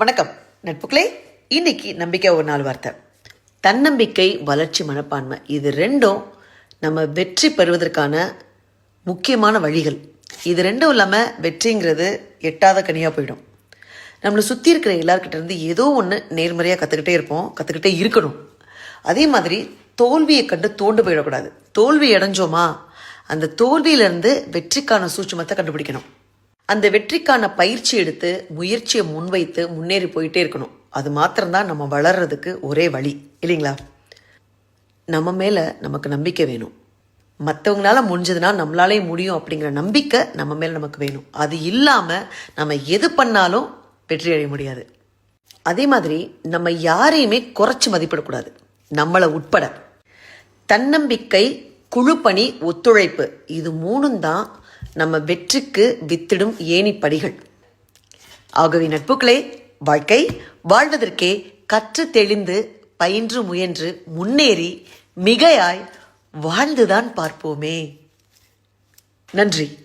வணக்கம். நட்புக்களே இன்னைக்கு நம்பிக்கை ஒரு நாள் வார்த்தை. தன்னம்பிக்கை வளர்ச்சி மனப்பான்மை இது ரெண்டும் நம்ம வெற்றி பெறுவதற்கான முக்கியமான வழிகள். இது ரெண்டும் இல்லாமல் வெற்றிங்கிறது எட்டாத கனியாக போயிடும். நம்மளை சுற்றி இருக்கிற எல்லார்கிட்ட இருந்து ஏதோ ஒன்று நேர்மறையாக கற்றுக்கிட்டே இருப்போம் கற்றுக்கிட்டே இருக்கணும். அதே மாதிரி தோல்வியை கண்டு தோண்டு போயிடக்கூடாது. தோல்வி அடைஞ்சோமா அந்த தோல்வியிலேருந்து வெற்றிக்கான சூட்சமத்தை கண்டுபிடிக்கணும். அந்த வெற்றிக்கான பயிற்சி எடுத்து முயற்சியை முன்வைத்து முன்னேறி போயிட்டே இருக்கணும். அது மாத்திரம்தான் நம்ம வளர்றதுக்கு ஒரே வழி. இல்லைங்களா? நம்ம மேலே நமக்கு நம்பிக்கை வேணும். மற்றவங்களால முடிஞ்சதுன்னா நம்மளாலே முடியும் அப்படிங்கிற நம்பிக்கை நம்ம மேலே நமக்கு வேணும். அது இல்லாமல் நம்ம எது பண்ணாலும் வெற்றி அடைய முடியாது. அதே மாதிரி நம்ம யாரையுமே குறைச்சி மதிப்பிடக்கூடாது. நம்மளை உட்பட. தன்னம்பிக்கை குழுப்பணி ஒத்துழைப்பு இது மூணும் தான் நம்ம வெற்றிக்கு வித்திடும் ஏணிப்படிகள் ஆகவே நட்புகளே வாழ்க்கை வாழ்வதற்கே கற்று தெளிந்து பயின்று முயன்று முன்னேறி மிகையாய் வாழ்ந்துதான் பார்ப்போமே. நன்றி.